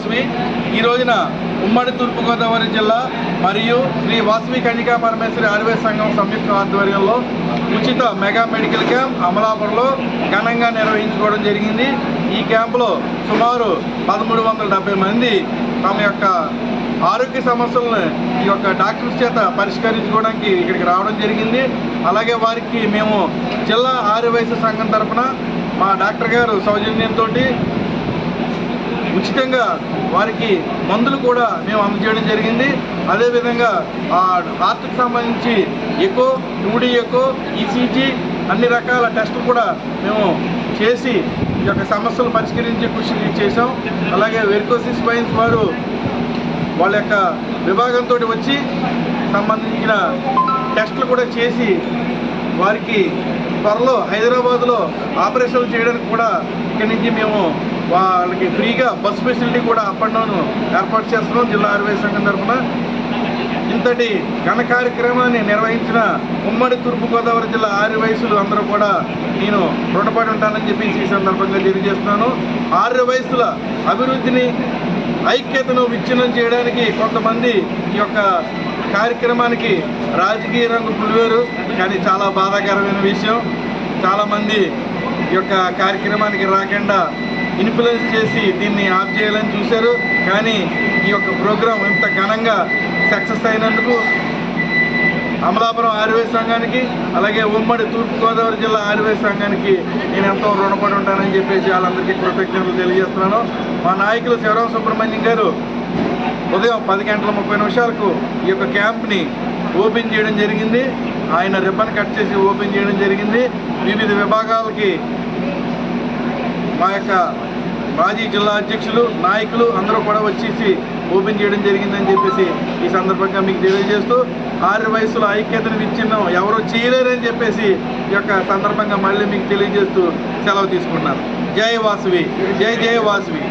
వాసవి ఈ రోజున ఉమ్మడి తూర్పుగోదావరి జిల్లా మరియు శ్రీ వాసవి కన్యకా పరమేశ్వరి ఆయుర్వేద సంఘం సంయుక్త ఆధ్వర్యంలో ఉచిత మెగా మెడికల్ క్యాంప్ అమలాపురంలో ఘనంగా నిర్వహించుకోవడం జరిగింది. ఈ క్యాంపులో సుమారు పదమూడు వందల డెబ్బై మంది తమ యొక్క ఆరోగ్య సమస్యలను ఈ యొక్క డాక్టర్స్ చేత పరిష్కరించుకోవడానికి ఇక్కడికి రావడం జరిగింది. అలాగే వారికి మేము జిల్లా ఆర్యవైశ్య సంఘం తరపున మా డాక్టర్ గారు సౌజన్యంతో ఉచితంగా వారికి మందులు కూడా మేము అందజేయడం జరిగింది. అదేవిధంగా ఆ హార్ట్కి సంబంధించి ఎకో టూడీ ఎకో ఈసీజీ అన్ని రకాల టెస్టులు కూడా మేము చేసి ఈ యొక్క సమస్యలు పరిష్కరించి కృషి చేసాం అలాగే వెరికోసిస్ స్పైన్స్ వారు వాళ్ళ యొక్క విభాగంతో వచ్చి సంబంధించిన టెస్టులు కూడా చేసి వారికి త్వరలో హైదరాబాద్లో ఆపరేషన్లు చేయడానికి కూడా ఇక్కడి నుంచి మేము వాళ్ళకి ఫ్రీగా బస్ ఫెసిలిటీ కూడా అప్ అండ్ డౌన్ ఏర్పాటు చేస్తున్నాం జిల్లా ఆర్వై సంఘం తరఫున. ఇంతటి ఘన కార్యక్రమాన్ని నిర్వహించిన ఉమ్మడి తూర్పుగోదావరి జిల్లా ఆర్య వయసులు అందరూ కూడా నేను రుణపడి ఉంటానని చెప్పేసి ఈ సందర్భంగా తెలియజేస్తున్నాను. ఆర్య వయసుల అభివృద్ధిని ఐక్యతను విచ్ఛిన్నం చేయడానికి కొంతమంది ఈ యొక్క కార్యక్రమానికి రాజకీయ రంగు పులివేరు కానీ చాలా బాధాకరమైన విషయం. చాలామంది ఈ యొక్క కార్యక్రమానికి రాకుండా ఇన్ఫ్లుయెన్స్ చేసి దీన్ని ఆఫ్ చేయాలని చూశారు. కానీ ఈ యొక్క ప్రోగ్రాం ఇంత ఘనంగా సక్సెస్ అయినందుకు అమలాపురం ఆర్వే సంఘానికి అలాగే ఉమ్మడి తూర్పుగోదావరి జిల్లా ఆర్వే సంఘానికి నేను ఎంతో రుణపడి ఉంటానని చెప్పేసి వాళ్ళందరికీ కృతజ్ఞతలు తెలియజేస్తున్నాను. మా నాయకులు శివరామ సుబ్రహ్మణ్యం గారు ఉదయం పది గంటల ముప్పై నిమిషాలకు ఈ యొక్క క్యాంప్ని ఓపెన్ చేయడం జరిగింది. ఆయన రిబ్బన్ కట్ చేసి ఓపెన్ చేయడం జరిగింది. వివిధ విభాగాలకి మా యొక్క మాజీ జిల్లా అధ్యక్షులు నాయకులు అందరూ కూడా వచ్చేసి ఓపెన్ చేయడం జరిగిందని చెప్పేసి ఈ సందర్భంగా మీకు తెలియజేస్తూ ఆరు వయసులో ఐక్యతను విచ్ఛిన్నం ఎవరో చేయలేరని చెప్పేసి ఈ యొక్క సందర్భంగా మళ్ళీ మీకు తెలియజేస్తూ సెలవు తీసుకుంటున్నారు జై వాసువి జై జయ వాసువి.